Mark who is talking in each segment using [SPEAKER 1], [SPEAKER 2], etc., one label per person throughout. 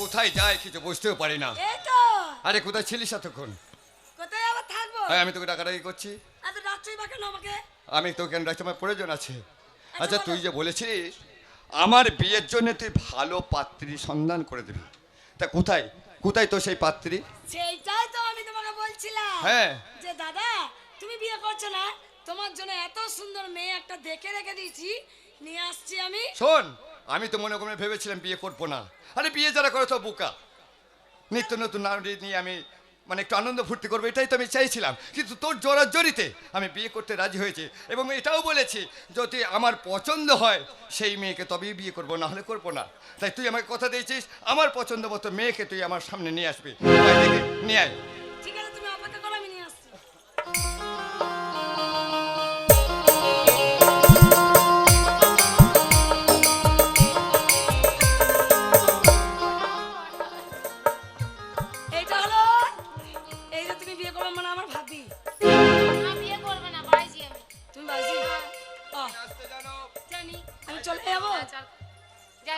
[SPEAKER 1] কোথায় যায় কিছু বুঝতেও পারি না।
[SPEAKER 2] এই তো।
[SPEAKER 1] আরে কোথায় ছিলিস এতক্ষণ?
[SPEAKER 2] কোথায় আবার থাকব?
[SPEAKER 1] হ্যাঁ আমি তোকে ডাকাডাকি করছি।
[SPEAKER 2] এত ডাকছই বা কেন আমাকে?
[SPEAKER 1] আমি তোকে কেন আমার প্রয়োজন আছে। আচ্ছা তুই যে বলেছিস আমার বিয়ের জন্য তুই ভালো পাত্রী সন্ধান করে দিবি। তা কোথায়? কোথায় তো সেই পাত্রী?
[SPEAKER 2] সেইটাই তো আমি তোমাকে বলছিলাম।
[SPEAKER 1] হ্যাঁ।
[SPEAKER 2] যে দাদা তুমি বিয়ে করছ না? তোমার জন্য এত সুন্দর মেয়ে একটা দেখে রেখে দিয়েছি। নিয়ে আসছি আমি।
[SPEAKER 1] শোন আমি তো মনে করে ভেবেছিলাম বিয়ে করব না। আরে বিয়ে যারা করে তো বোকা। নিত্য নতুন নারী নিয়ে আমি মানে একটু আনন্দ ফুর্তি করব, এটাই তো আমি চাইছিলাম। কিন্তু তোর জোরাজোরিতে আমি বিয়ে করতে রাজি হয়েছি এবং এটাও বলেছি, যদি আমার পছন্দ হয়, সেই মেয়েকে তবেই বিয়ে করব না হলে করব না। তাই তুই আমাকে কথা দিয়েছিস, আমার পছন্দ মতো মেয়েকে তুই আমার সামনে নিয়ে আসবি। নিয়ে আয়।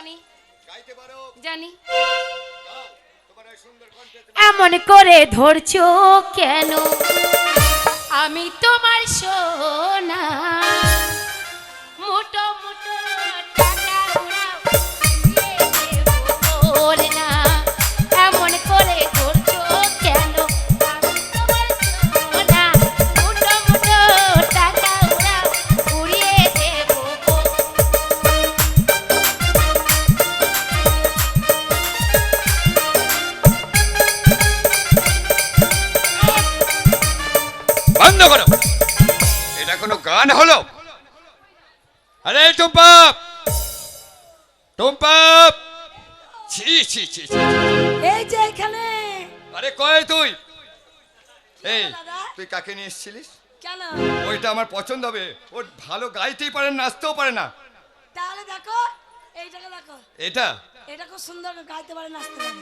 [SPEAKER 3] জানি। জানি।
[SPEAKER 1] গাও, তোমার ওই সুন্দর কণ্ঠে
[SPEAKER 3] এমন করে ধরছো কেন? আমি তোমার সোনা।
[SPEAKER 1] তুই কাকে নিয়ে এসেছিলিস
[SPEAKER 2] কেন
[SPEAKER 1] ওইটা আমার পছন্দ হবে ওর ভালো গাইতেই পারে না নাচতেও পারে না
[SPEAKER 2] তাহলে দেখো এইটাকে দেখো
[SPEAKER 1] এটা
[SPEAKER 2] এটা খুব সুন্দর গাইতে পারে নাচতে পারে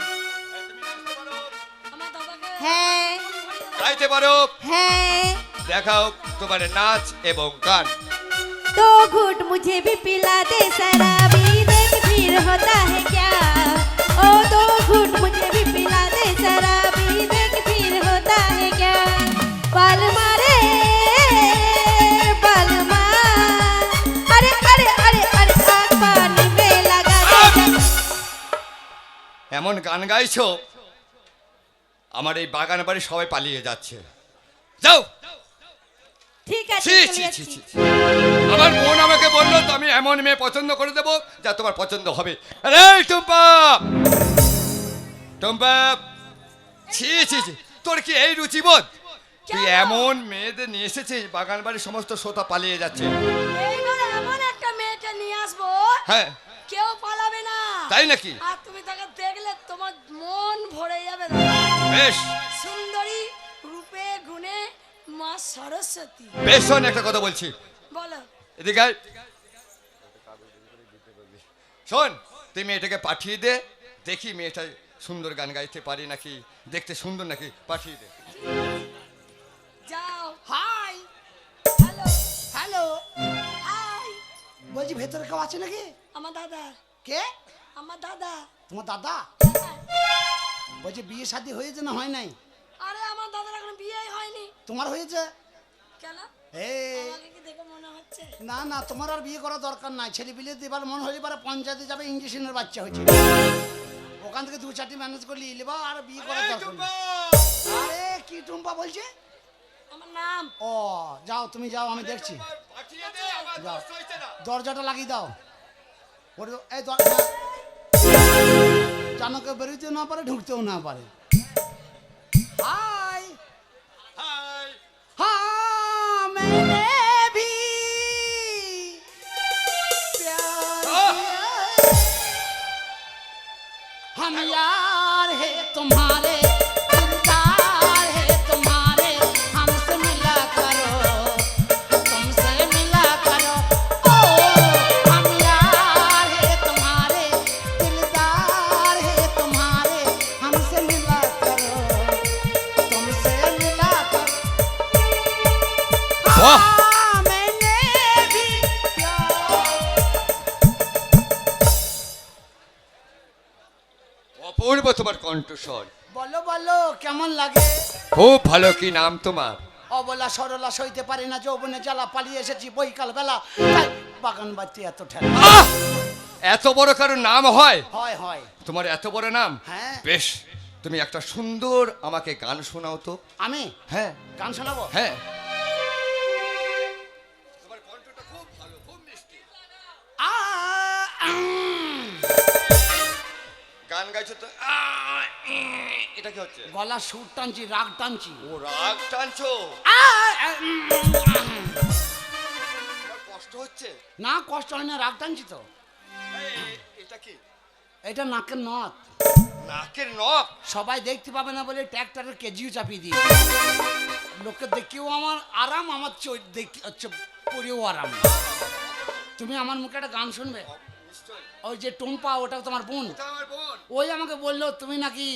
[SPEAKER 2] আমার দাদাকে
[SPEAKER 3] হ্যাঁ
[SPEAKER 1] গাইতে পারো
[SPEAKER 3] হ্যাঁ
[SPEAKER 1] দেখাও তোমার নাচ এবং গান
[SPEAKER 3] तो घूट मुझे भी पिला दे शराबी देख फिर होता है क्या ओ दो घूट मुझे भी पिला
[SPEAKER 1] এমন গান গাইছো? আমার এই বাগান বাড়ি সবাই পালিয়ে যাচ্ছে। যাও! ঠিক আছে আমার মন আমাকে বলল তো আমি এমন মেয়ে পছন্দ করে দেবো যা তোমার পছন্দ হবে। আরে টুম্পা! টুম্পা! ছি ছি ছি তোর কি এই রুচিবোধ? তুই এমন মেয়েদের নিয়ে এসেছিস বাগান বাড়ির সমস্ত শ্রোতা পালিয়ে যাচ্ছে। হ্যাঁ।
[SPEAKER 2] কেউ পালাবে না।
[SPEAKER 1] তাই নাকি?
[SPEAKER 2] আর তুমি তাকে মন ভরে যাবে
[SPEAKER 1] বেশ।
[SPEAKER 2] সুন্দরী রূপে গুণে মা সরস্বতী।
[SPEAKER 1] বেশ শোন একটা কথা বলছি।
[SPEAKER 2] বলো।
[SPEAKER 1] এদিকে আয়। শোন তুই মেয়েটাকে পাঠিয়ে দে। দেখি মেয়েটা সুন্দর গান গাইতে পারি নাকি দেখতে সুন্দর নাকি পাঠিয়ে দে।
[SPEAKER 2] যাও।
[SPEAKER 4] হাই।
[SPEAKER 2] হ্যালো।
[SPEAKER 4] হ্যালো।
[SPEAKER 2] হাই।
[SPEAKER 4] বলছি ভেতরে কেউ আছে নাকি?
[SPEAKER 2] আমার দাদা।
[SPEAKER 4] কে?
[SPEAKER 2] আমার দাদা।
[SPEAKER 4] তোমার দাদা? বলছি বিয়ে শাদী হয়েছে না হয় নাই?
[SPEAKER 2] আরে আমার দাদার এখন বিয়েই হয়নি।
[SPEAKER 4] তোমার হয়েছে?
[SPEAKER 2] কেন?
[SPEAKER 4] না না তোমার আর বিয়ে করার দরকার নাই। ছেলে বিলে এবার মন হলে এবার পঞ্চায়েতে যাবে ইঞ্জেকশনের বাচ্চা হয়েছে। ওখান থেকে দু চারটি ম্যানেজ করলে ইলেবা আর বিয়ে করার দরকার নেই। আরে কি টুম্পা বলছে?
[SPEAKER 2] আমার নাম।
[SPEAKER 4] ও যাও তুমি যাও আমি দেখছি। দরজাটা লাগিয়ে দাও। ওরে এই দর- হ্যাঁ। যেন কেউ বেরোতেও না পারে ঢুকতেও না পারে হাই
[SPEAKER 1] হাই
[SPEAKER 4] हाँ मैंने भी प्यार
[SPEAKER 1] आह!
[SPEAKER 4] किया। हम यार है तुम्हारे
[SPEAKER 1] ভালো কি নাম তোমার?
[SPEAKER 4] অবলা সরলা সইতে পারি না যৌবনে জ্বালা পালিয়ে এসেছি বৈকাল বেলা। বাগান বাড়তে এত ঠেলা।
[SPEAKER 1] এত বড় কারও নাম হয়?
[SPEAKER 4] হয় হয়।
[SPEAKER 1] তোমার এত বড় নাম?
[SPEAKER 4] হ্যাঁ।
[SPEAKER 1] বেশ তুমি একটা সুন্দর আমাকে গান শোনাও তো।
[SPEAKER 4] আমি?
[SPEAKER 1] হ্যাঁ।
[SPEAKER 4] গান শোনাবো?
[SPEAKER 1] হ্যাঁ। এটা কি হচ্ছে?
[SPEAKER 4] গলা সুর টানছি রাগ টানছি।
[SPEAKER 1] ও রাগ টানছো? কষ্ট হচ্ছে?
[SPEAKER 4] না কষ্ট হয় না রাগ টানছি তো।
[SPEAKER 1] এটা কি?
[SPEAKER 4] এটা নাকের নথ
[SPEAKER 1] নাকের নখ?
[SPEAKER 4] সবাই দেখতে পাবে না বলে ট্র্যাক্টরের কেজিও চাপিয়ে দিয়ে লোককে দেখেও আমার আরাম আমার চোখ দেখে হচ্ছে পরেও আরাম। তুমি আমার মুখে একটা গান শুনবে? ওই যে টুম্পা ওটা তোমার বোন। ওই আমাকে বলল তুমি নাকি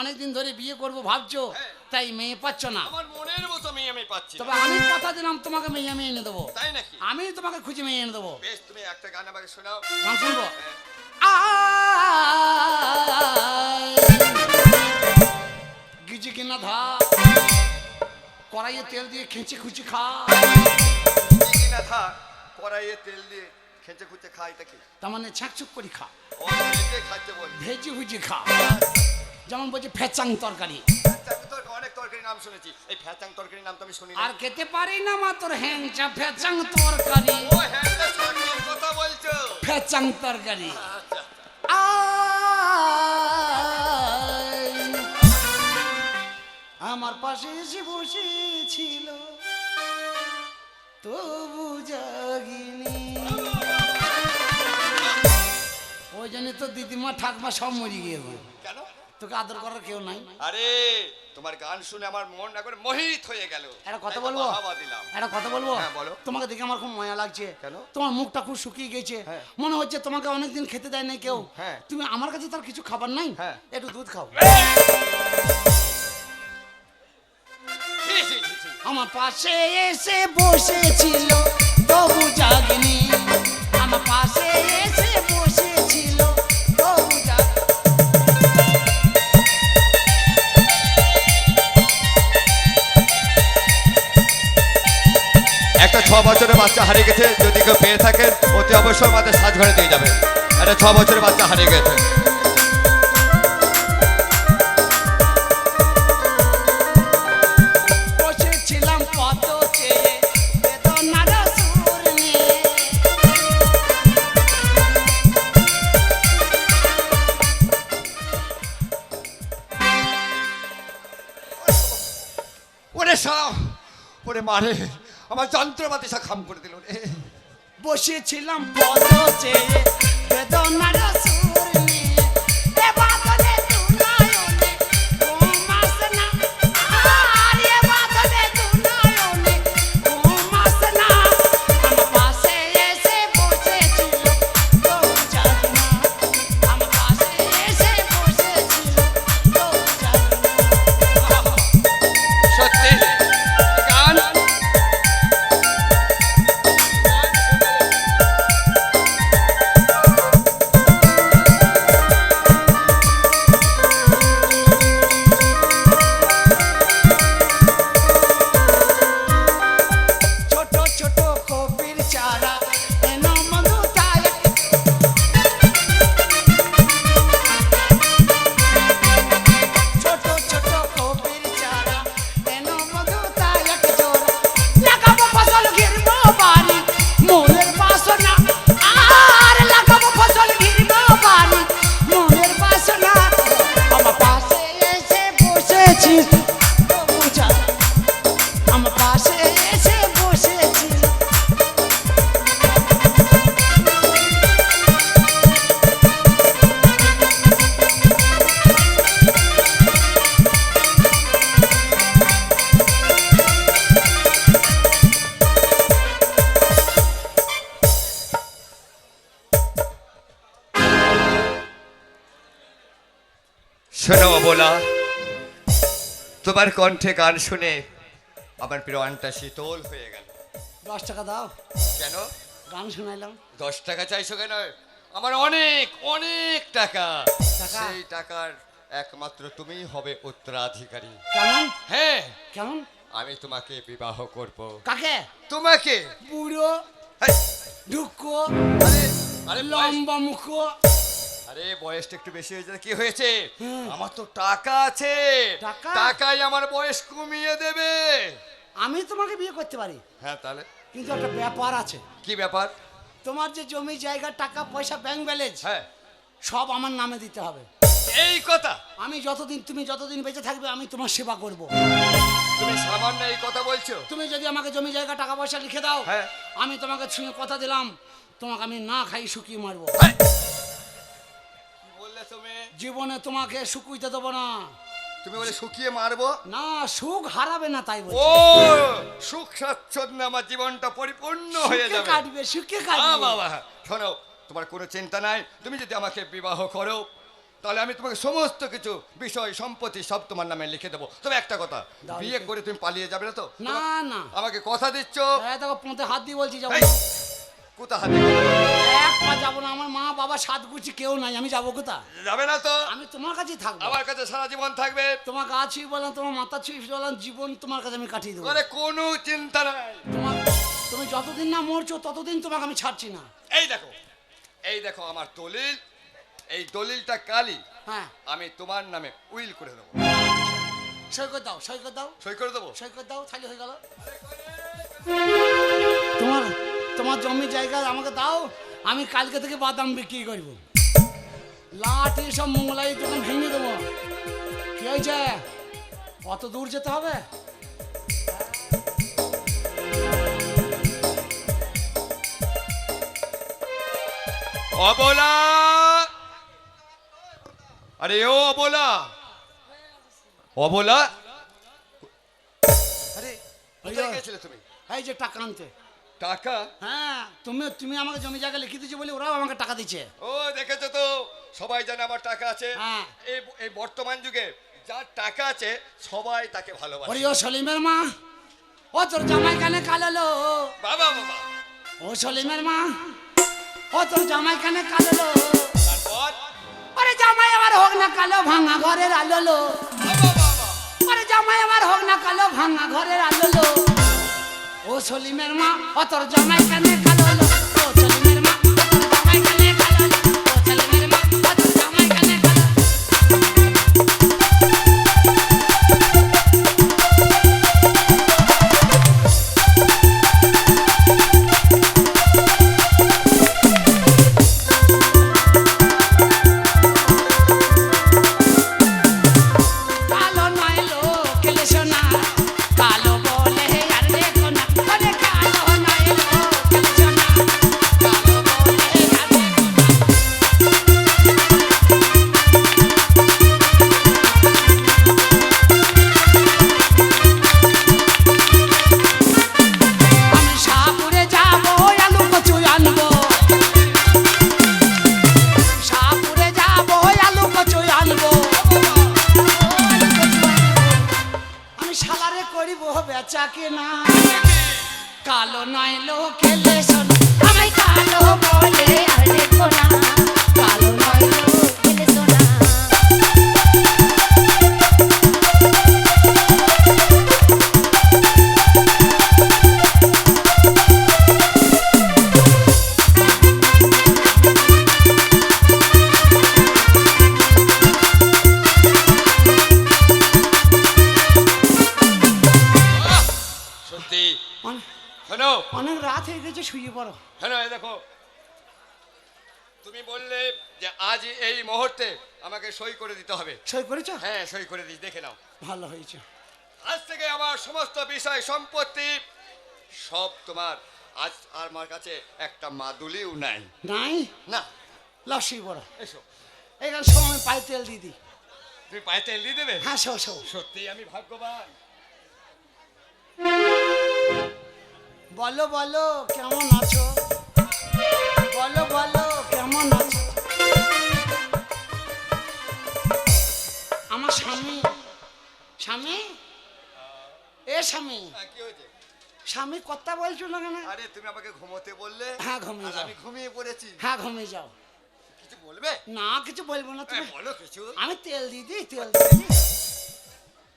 [SPEAKER 4] অনেকদিন ধরে বিয়ে করব ভাবছ?
[SPEAKER 1] হ্যাঁ।
[SPEAKER 4] তাই মেয়ে পাচ্ছ না।
[SPEAKER 1] মনের মতো মেয়ে আমি পাচ্ছি
[SPEAKER 4] তবে আমি কথা দিলাম তোমাকে মেয়ে আমি এনে দেবো।
[SPEAKER 1] তাই নাকি?
[SPEAKER 4] আমি তোমাকে খুঁজে মেয়ে এনে দেবো।
[SPEAKER 1] বেশ তুমি একটা গান আমাকে শোনাও।
[SPEAKER 4] গান শুনব?
[SPEAKER 1] হ্যাঁ।
[SPEAKER 4] গিজি কিনা ধা কড়াইয়ে তেল দিয়ে খেঁচে খুচি খা।
[SPEAKER 1] কি না থা কড়াইয়ে তেল দিয়ে খেঁচে খুঁচে খাই এটা কি
[SPEAKER 4] তার মানে ছ্যাঁকছুক করে খা।
[SPEAKER 1] বল।
[SPEAKER 4] ভেজি ভুজি খা। যেমন বলছে ফেচাং তরকারি।
[SPEAKER 1] অনেক তরকারি নাম শুনেছি। এই তরকারির নাম তো আমি শুনি
[SPEAKER 4] আর খেতে পারি না মা তোর হ্যাংচা ফেচাং তরকারি।
[SPEAKER 1] ও সরকার কথা বলছো?
[SPEAKER 4] ফেচাং তরকারি।
[SPEAKER 1] আচ্ছা
[SPEAKER 4] আমার পাশে এসে বসেছিল। তবু জাগিনি। ওই জন্য তো দিদিমা ঠাকমা সব মরে গিয়েছে
[SPEAKER 1] কেন?
[SPEAKER 4] তোকে আদর করার কেউ নাই।
[SPEAKER 1] আরে তোমার গান শুনে আমার মন একবার মোহিত হয়ে গেল।
[SPEAKER 4] একটা কথা বলব? একটা কথা বলব?
[SPEAKER 1] হ্যাঁ, বলো।
[SPEAKER 4] তোমাকে দেখে আমার খুব মজা লাগছে।
[SPEAKER 1] কেন?
[SPEAKER 4] তোমার মুখটা খুব শুকিয়ে গেছে।
[SPEAKER 1] হ্যাঁ।
[SPEAKER 4] মনে হচ্ছে তোমাকে অনেকদিন খেতে দেয় নাই কেউ।
[SPEAKER 1] হ্যাঁ।
[SPEAKER 4] তুমি আমার কাছে তার কিছু খাবার নাই?
[SPEAKER 1] হ্যাঁ।
[SPEAKER 4] একটু দুধ খাও। আমার পাশে এসে বসেছিল তবু জাগনি।
[SPEAKER 1] একটা ছ বছরের বাচ্চা হারিয়ে গেছে যদি কেউ পেয়ে থাকেন অতি অবশ্যই আমাদের সাজঘরে দিয়ে যাবে একটা ছ বছরের বাচ্চা হারিয়ে গেছে। ওরে সারা ওরে মারে আমার যন্ত্রপাতি সব খাম করে দিল রে।
[SPEAKER 4] বসেছিলাম চেয়ে বেদনার
[SPEAKER 1] তোমার কণ্ঠে গান শুনে আমার প্রাণটা শীতল হয়ে গেল।
[SPEAKER 4] দশ টাকা দাও।
[SPEAKER 1] কেন?
[SPEAKER 4] গান শোনাইলাম।
[SPEAKER 1] দশ টাকা চাইছো কেন? আমার অনেক অনেক টাকা? সেই টাকার একমাত্র তুমিই হবে উত্তরাধিকারী।
[SPEAKER 4] কেমন?
[SPEAKER 1] হ্যাঁ।
[SPEAKER 4] কেমন?
[SPEAKER 1] আমি তোমাকে বিবাহ করব।
[SPEAKER 4] কাকে?
[SPEAKER 1] তোমাকে?
[SPEAKER 4] বুড়ো ঢুকো
[SPEAKER 1] আরে আরে
[SPEAKER 4] লম্বা মুখ
[SPEAKER 1] আরে বয়সটা একটু বেশি হয়েছে কি হয়েছে? আমার তো টাকা আছে।
[SPEAKER 4] টাকা?
[SPEAKER 1] টাকাই আমার বয়স কমিয়ে দেবে।
[SPEAKER 4] আমি তোমাকে বিয়ে করতে পারি?
[SPEAKER 1] হ্যাঁ তাহলে?
[SPEAKER 4] কিন্তু একটা ব্যাপার আছে।
[SPEAKER 1] কি ব্যাপার?
[SPEAKER 4] তোমার যে জমি জায়গা টাকা পয়সা ব্যাংক ব্যালেন্স
[SPEAKER 1] হ্যাঁ।
[SPEAKER 4] সব আমার নামে দিতে হবে।
[SPEAKER 1] এই কথা?
[SPEAKER 4] আমি যতদিন তুমি যতদিন বেঁচে থাকবে আমি তোমার সেবা করব।
[SPEAKER 1] তুমি সামান্য এই কথা বলছো?
[SPEAKER 4] তুমি যদি আমাকে জমি জায়গা টাকা পয়সা লিখে দাও
[SPEAKER 1] হ্যাঁ।
[SPEAKER 4] আমি তোমাকে ছুঁয়ে কথা দিলাম তোমাকে আমি না খাই শুকিয়ে মারবো।
[SPEAKER 1] তুমি?
[SPEAKER 4] জীবনে তোমাকে শুকুইতে দেবো না।
[SPEAKER 1] তুমি বলে শুকিয়ে মারবো?
[SPEAKER 4] না সুখ হারাবে না তাই
[SPEAKER 1] ও সুখ স্বাচ্ছন্দ্য আমার জীবনটা পরিপূর্ণ হয়ে যাবে।
[SPEAKER 4] কাটবে সুখে
[SPEAKER 1] হ্যাঁ
[SPEAKER 4] কাটবে।
[SPEAKER 1] বাবা শোনো তোমার কোনো চিন্তা নাই। তুমি যদি আমাকে বিবাহ করো তাহলে আমি তোমাকে সমস্ত কিছু বিষয় সম্পত্তি সব তোমার নামে লিখে দেবো। তবে একটা কথা বিয়ে করে তুমি পালিয়ে যাবে না তো?
[SPEAKER 4] না না।
[SPEAKER 1] আমাকে কথা দিচ্ছ?
[SPEAKER 4] পোঁতে হাত দিয়ে বলছি যাব
[SPEAKER 1] কোথা
[SPEAKER 4] এক পা যাব না আমার মা বাবা সাত গুছি কেউ নাই আমি যাব কোথা?
[SPEAKER 1] যাবে না তো।
[SPEAKER 4] আমি তোমার কাছেই থাকব।
[SPEAKER 1] আমার কাছে সারা জীবন থাকবে।
[SPEAKER 4] তোমার বললাম মাথা ছুঁই বললাম জীবন তোমার কাছে আমি কাটিয়ে দেবো।
[SPEAKER 1] আরে কোনো চিন্তা নাই।
[SPEAKER 4] তোমার তুমি যতদিন না মরছো ততদিন তোমাকে আমি ছাড়ছি না।
[SPEAKER 1] এই দেখো এই দেখো আমার দলিল। এই দলিলটা কালি
[SPEAKER 4] হ্যাঁ।
[SPEAKER 1] আমি তোমার নামে উইল করে দেবো।
[SPEAKER 4] সই করে দাও সই করে দাও।
[SPEAKER 1] সই করে দেবো?
[SPEAKER 4] সই করে দাও তাহলে হয়ে গেল। তোমার জমি জায়গা আমাকে দাও আমি কালকে থেকে বাদাম বিক্রি করব। লাঠি সব মোংলাই দোকান ভেঙে দেবো। কি হয়েছে? অত দূর যেতে হবে?
[SPEAKER 1] অবলা! আরে ও অবলা! অবলা? আরে কোথায় গেছিলে তুমি?
[SPEAKER 4] এই যে টাকা আনতে।
[SPEAKER 1] টাকা?
[SPEAKER 4] হ্যাঁ তুমি তুমি আমাকে জমি জায়গা লিখে দিচ্ছ বলে ওরাও আমাকে টাকা দিচ্ছে
[SPEAKER 1] ও দেখেছ তো? সবাই জানে আমার টাকা আছে।
[SPEAKER 4] হ্যাঁ।
[SPEAKER 1] এই এই বর্তমান যুগে যার টাকা আছে সবাই তাকে ভালোবাসে।
[SPEAKER 4] ওরে ও সলিমের মা ও তোর জামাই কানে কালালো
[SPEAKER 1] বাবা বাবা।
[SPEAKER 4] ও সলিমের মা ও তোর জামাই কানে কালালো
[SPEAKER 1] তারপর?
[SPEAKER 4] ওরে জামাই আমার হোক না কালো ভাঙা ঘরের আলোলো ওরে জামাই আমার হোক না কালো ভাঙা ঘরের আলোলো ও সলিমের মা অতর তোর জামাই কানে খালো ও সলিমের
[SPEAKER 1] সই
[SPEAKER 4] করেছ?
[SPEAKER 1] হ্যাঁ সই করে দিই দেখে নাও।
[SPEAKER 4] ভালো হয়েছে।
[SPEAKER 1] আজ থেকে আমার সমস্ত বিষয় সম্পত্তি সব তোমার। আজ আর আমার কাছে একটা মাদুলিও নাই।
[SPEAKER 4] নাই?
[SPEAKER 1] না।
[SPEAKER 4] শুয়ে পড়ো।
[SPEAKER 1] এসো।
[SPEAKER 4] এখানে সময় পায়ে তেল দিয়ে দিই।
[SPEAKER 1] তুমি পায়ে তেল দিয়ে দেবে?
[SPEAKER 4] হ্যাঁ শো শো
[SPEAKER 1] সত্যি আমি ভাগ্যবান।
[SPEAKER 4] বলো বলো কেমন আছো? বলো বলো। স্বামী। স্বামী? এ স্বামী।
[SPEAKER 1] হ্যাঁ, কি হয়েছে?
[SPEAKER 4] স্বামী কথা বলছো না কেন?
[SPEAKER 1] আরে তুমি আমাকে ঘুমোতে বললে?
[SPEAKER 4] হ্যাঁ, ঘুমিয়ে যাও।
[SPEAKER 1] আমি ঘুমিয়ে পড়েছি।
[SPEAKER 4] হ্যাঁ ঘুমিয়ে যাও।
[SPEAKER 1] কিছু বলবে?
[SPEAKER 4] না কিছু বলব না তুমি
[SPEAKER 1] বলো কিছু।
[SPEAKER 4] আমি তেল দিয়ে দিই তেল দিয়ে দিই।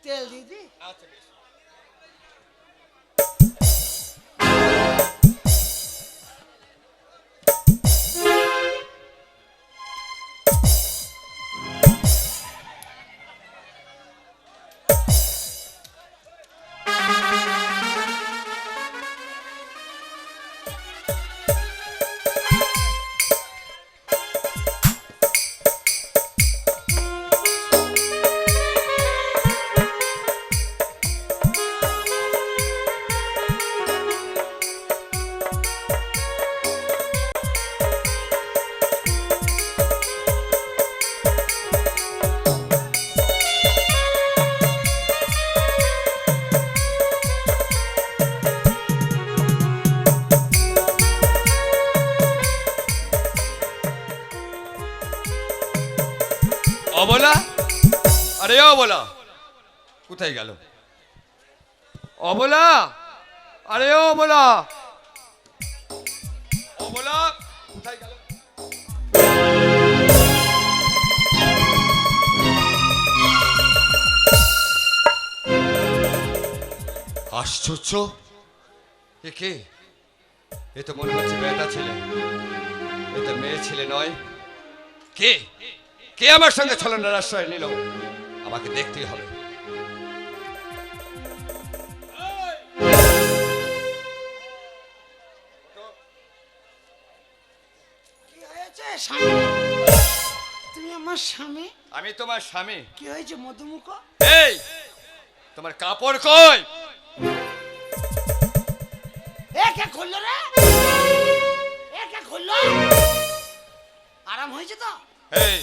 [SPEAKER 4] তেল দিয়ে দিই।
[SPEAKER 1] আচ্ছা কোথায় গেল? অবলা? আরে অবলা! অবলা আশ্চর্য! এ কে? এ তো মনে হচ্ছে বেটা ছেলে। এ তো মেয়ে ছেলে নয়। কে? কে আমার সঙ্গে ছলনার আশ্রয় নিল? আমাকে দেখতেই হবে।
[SPEAKER 4] স্বামী? তুমি আমার স্বামী?
[SPEAKER 1] আমি তোমার স্বামী।
[SPEAKER 4] কি হয়েছে মধুমুখ?
[SPEAKER 1] এই তোমার কাপড় কই?
[SPEAKER 4] এ কে খুললো রে? এ কে খুললো? আরাম হয়েছে তো?
[SPEAKER 1] এই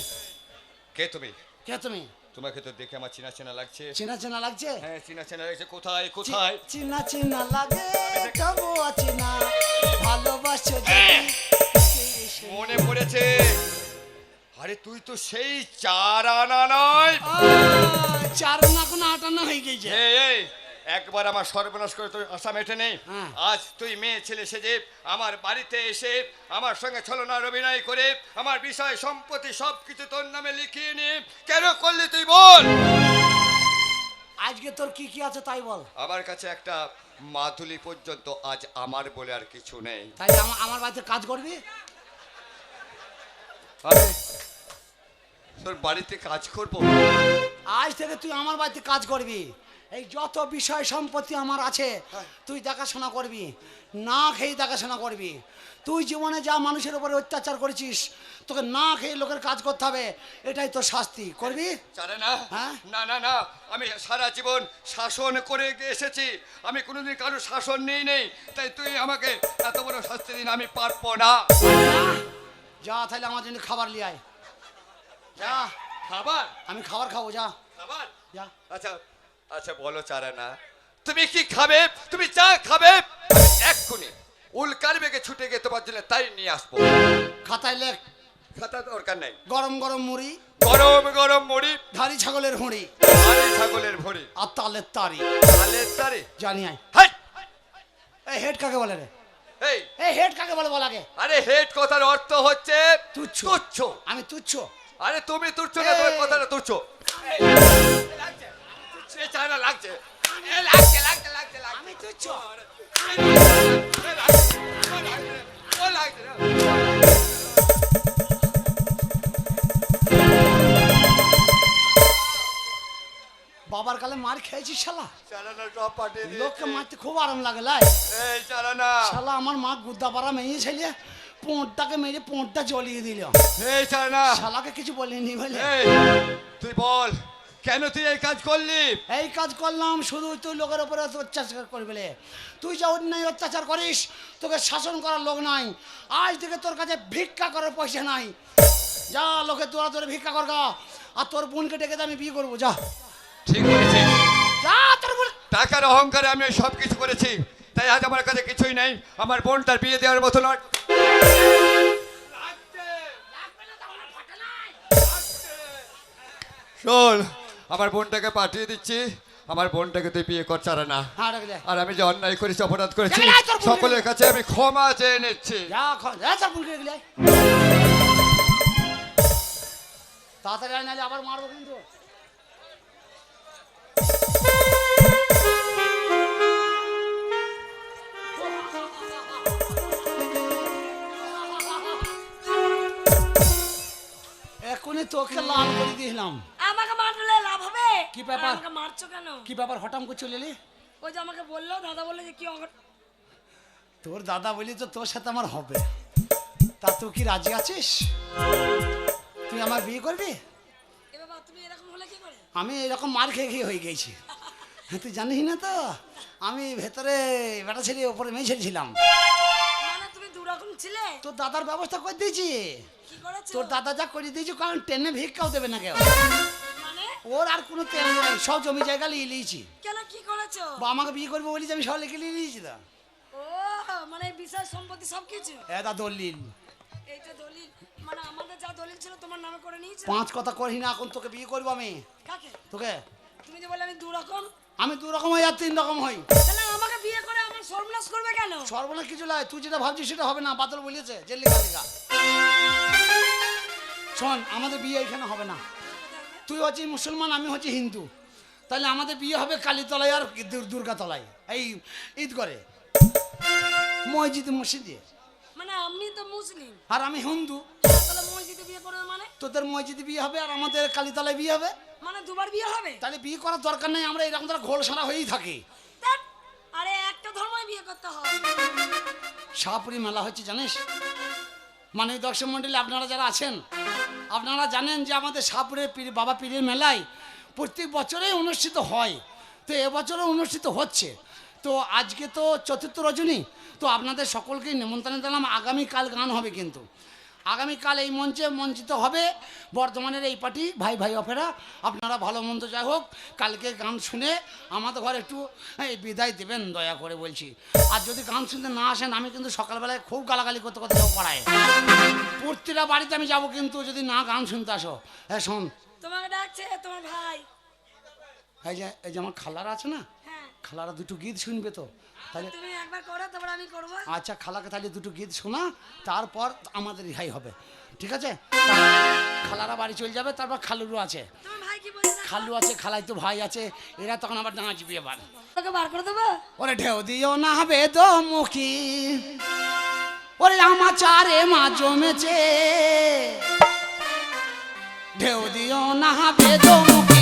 [SPEAKER 1] কে তুমি?
[SPEAKER 4] কে তুমি?
[SPEAKER 1] তোমাকে তো দেখে আমার চেনা চেনা লাগছে।
[SPEAKER 4] চেনা চেনা লাগছে?
[SPEAKER 1] হ্যাঁ চেনা চেনা লাগছে। কোথায় কোথায়?
[SPEAKER 4] চিনা চিনা লাগে তবু অচিনা ভালোবাসো যদি
[SPEAKER 1] মনে পড়েছে আরে তুই তো সেই চার আনা নয়।
[SPEAKER 4] চার না কোনো আটান্ন হয়ে গেছে।
[SPEAKER 1] এই একবার আমার সর্বনাশ করে তুই আশা মেটে নেই
[SPEAKER 4] হ্যাঁ।
[SPEAKER 1] আজ তুই মেয়ে ছেলে সেজে আমার বাড়িতে এসে আমার সঙ্গে ছলনার অভিনয় করে আমার বিষয় সম্পত্তি সব কিছু তোর নামে লিখিয়ে নিয়ে কেন করলি তুই বল?
[SPEAKER 4] আজকে তোর কি কি আছে তাই বল।
[SPEAKER 1] আমার কাছে একটা মাদুলি পর্যন্ত আজ আমার বলে আর কিছু নেই।
[SPEAKER 4] তাই আমা- আমার বাড়িতে কাজ করবি?
[SPEAKER 1] আরে তোর বাড়িতে কাজ করব?
[SPEAKER 4] আজ থেকে তুই আমার বাড়িতে কাজ করবি। এই যত বিষয় সম্পত্তি আমার আছে তুই দেখাশোনা করবি। না খেয়ে দেখাশোনা করবি। তুই জীবনে যা মানুষের উপরে অত্যাচার করেছিস তোকে না খেয়ে লোকের কাজ করতে হবে এটাই তোর শাস্তি। করবি?
[SPEAKER 1] জানে না।
[SPEAKER 4] হ্যাঁ?
[SPEAKER 1] না না না। আমি সারা জীবন শাসন করে এসেছি। আমি কোনোদিন কারও শাসন নেই নেই। তাই তুই আমাকে এত বড় শাস্তি দিন আমি পারব না!
[SPEAKER 4] যা তাহলে আমার জন্য খাবার লিয়ে আয়। যা।
[SPEAKER 1] খাবার?
[SPEAKER 4] আমি খাবার খাব যা।
[SPEAKER 1] খাবার?
[SPEAKER 4] যা।
[SPEAKER 1] আচ্ছা আচ্ছা বলো চারা না তুমি কি খাবে? তুমি চা খাবে? এক্ষুনি উল্কার বেগে ছুটে গিয়ে তোমার জন্য তাই নিয়ে আসব।
[SPEAKER 4] খাতায় লেখ।
[SPEAKER 1] খাতা দরকার নেই।
[SPEAKER 4] গরম গরম মুড়ি।
[SPEAKER 1] গরম গরম মুড়ি।
[SPEAKER 4] ধারি ছাগলের হুঁড়ি
[SPEAKER 1] আরে ছাগলের ভরি
[SPEAKER 4] আর তালের তারি।
[SPEAKER 1] আলের তারি?
[SPEAKER 4] জানি আয়। হেড কাকে বলে রে?
[SPEAKER 1] এই
[SPEAKER 4] এই হেড কাকে বলে বল আগে?
[SPEAKER 1] আরে হেড কথার অর্থ হচ্ছে
[SPEAKER 4] তুচ্ছ।
[SPEAKER 1] তুচ্ছ।
[SPEAKER 4] আমি তুচ্ছ।
[SPEAKER 1] আরে তুমি তুচ্ছ না তোমার কথাটা তুচ্ছ। সে চায় না লাগছে লাগছে লাগছে লাগছে
[SPEAKER 4] আমি তুচ্ছ।
[SPEAKER 1] লাগছে, লাগছে,
[SPEAKER 4] বাবার কালে মার খেয়েছিস শালা? লোককে। মারতে খুব আরাম লাগে লাই শালা আমার মা গুদ্দা পাড়া মেয়ে ছেলে পোঁটটাকে মেরে পোঁটটা জ্বলিয়ে দিল। শালাকে কিছু বলিনি বলে।
[SPEAKER 1] তুই বল কেন তুই এই কাজ করলি?
[SPEAKER 4] এই কাজ করলাম শুধু তুই লোকের উপরে অত্যাচার করবি তুই যা অন্যায় অত্যাচার করিস তোকে শাসন করার লোক নাই। আজ থেকে তোর কাছে ভিক্ষা করার পয়সা নাই। যা লোকে তোরা তোরে ভিক্ষা কর গা আর তোর বোনকে ডেকে আমি বিয়ে করব যা।
[SPEAKER 1] ঠিক বলেছিস
[SPEAKER 4] যা
[SPEAKER 1] টাকার অহংকারে আমি সব কিছু করেছি। তাই আজ আমার কাছে কিছুই নেই। আমার বোন তার বিয়ে দেওয়ার মতো নয়। শোন আমার বোনটাকে পাঠিয়ে দিচ্ছি। আমার বোনটাকে তুই বিয়ে কর চারা না
[SPEAKER 4] হ্যাঁ।
[SPEAKER 1] আর আমি যে অন্যায় করেছি অপরাধ করেছি সকলের কাছে আমি ক্ষমা চেয়ে নিচ্ছি।
[SPEAKER 4] তাড়াতাড়ি আবার মারবো কিন্তু। এখনই তোকে লাল করে দিলাম।
[SPEAKER 2] আমাকে মারলে লাভ হবে?
[SPEAKER 4] কি ব্যাপার?
[SPEAKER 2] আমাকে মারছো কেন?
[SPEAKER 4] কি ব্যাপার? হঠাৎ করে চলে এলি?
[SPEAKER 2] ওই যে আমাকে বলল দাদা বলল যে কি অঘট
[SPEAKER 4] তোর দাদা বলি তো তোর সাথে আমার হবে। তা তুই কি রাজি আছিস? তুই আমার বিয়ে করবি? আমি এরকম মার খেয়ে খেয়ে হয়ে গেছি। হ্যাঁ, তুই জানিস না তো? আমি ভেতরে বেটা ছেলে ওপরে মেয়ে ছেলে ছিলাম
[SPEAKER 2] মানে তুমি দুরকম ছিলে
[SPEAKER 4] তোর দাদার ব্যবস্থা করে দিয়েছি। তোর দাদা যা করে দিয়েছি কারণ ট্রেনে ভিক্ষাও দেবে না কেউ।
[SPEAKER 2] মানে?
[SPEAKER 4] ওর আর কোনো তেল নেই সব জমি জায়গা নিয়ে নিয়েছি।
[SPEAKER 2] কেন কি করেছ?
[SPEAKER 4] বা আমাকে বিয়ে করবে বলি আমি সব লিখে নিয়ে নিয়েছি তো।
[SPEAKER 2] ও মানে বিশাল সম্পত্তি সবকিছু?
[SPEAKER 4] এটা দলিল।
[SPEAKER 2] এইটা দলিল। মানে আমাদের যা দলিল ছিল তোমার নামে করে নিয়েছে?
[SPEAKER 4] পাঁচ কথা করি না এখন তোকে বিয়ে করব আমি।
[SPEAKER 2] কাকে?
[SPEAKER 4] তোকে?
[SPEAKER 2] তুমি যে বললে আমি দু রকম
[SPEAKER 4] আমি দু রকম হই আর তিন রকম হই।
[SPEAKER 2] তাহলে আমাকে বিয়ে করে আমার সর্বনাশ করবে কেন?
[SPEAKER 4] সর্বনা কিছু নয় তুই যেটা ভাবছিস সেটা হবে না বাদল বলেছে যে লেখা লেখা শোন আমাদের বিয়ে এখানে হবে না। তুই হচ্ছিস মুসলমান আমি হচ্ছি হিন্দু। তাহলে আমাদের বিয়ে হবে কালীতলায় আর দুর্গাতলায়। এই ঈদ করে। মসজিদ মসজিদে।
[SPEAKER 2] আপনি তো মুসলিম।
[SPEAKER 4] আর আমি হিন্দু।
[SPEAKER 2] তাহলে মসজিদে বিয়ে করবে মানে?
[SPEAKER 4] তোদের মসজিদে বিয়ে হবে আর আমাদের কালীতলায় বিয়ে হবে?
[SPEAKER 2] মানে দুবার বিয়ে হবে?
[SPEAKER 4] তাহলে বিয়ে করার দরকার নেই আমরা এরকম তারা ঘোল সারা হয়েই থাকি।
[SPEAKER 2] আরে একটা ধর্মই বিয়ে করতে হয়।
[SPEAKER 4] শাহপুরি মেলা হচ্ছে জানিস? মানে দর্শক মন্ডলী আপনারা যারা আছেন আপনারা জানেন যে আমাদের শাহপুরের পীর বাবা পীরের মেলায় প্রত্যেক বছরেই অনুষ্ঠিত হয়। তো এবছরও অনুষ্ঠিত হচ্ছে। তো আজকে তো চতুর্থ রজনী তো আপনাদের সকলকেই নিমন্ত্রণ দিলাম আগামীকাল গান হবে কিন্তু। আগামীকাল এই মঞ্চে মঞ্চিত হবে বর্ধমানের এই পার্টি ভাই ভাই অপেরা আপনারা ভালো মন্দ যাই হোক কালকে গান শুনে আমাদের ঘরে একটু এই বিদায় দেবেন দয়া করে বলছি। আর যদি গান শুনতে না আসেন আমি কিন্তু সকালবেলায় খুব গালাগালি করতে করতে যাব পাড়ায়। প্রতিটা বাড়িতে আমি যাব কিন্তু যদি না গান শুনতে আসো। হ্যাঁ শোন।
[SPEAKER 2] তোমাকে ডাকছে তোমার ভাই।
[SPEAKER 4] এই যে এই যে আমার খালারা আছে না? খালারা দুটো গীত শুনবে তো? তাহলে
[SPEAKER 2] তুমি একবার করো তারপর আমি করব।
[SPEAKER 4] আচ্ছা খালাকে তাহলে দুটো গীত শোনা তারপর আমাদের রিহাই হবে। ঠিক আছে? খালারা বাড়ি চলে যাবে তারপর খালুরও আছে। খালু আছে খালাই তো ভাই আছে এরা তখন আবার নাচবে এবার।
[SPEAKER 2] তোকে বার করে দেবো?
[SPEAKER 4] ওরে ঢেউ দিও না বেদ মুখী ওরে আমার চারে মা জমেছে। ঢেউ দিও না বেদ মুখী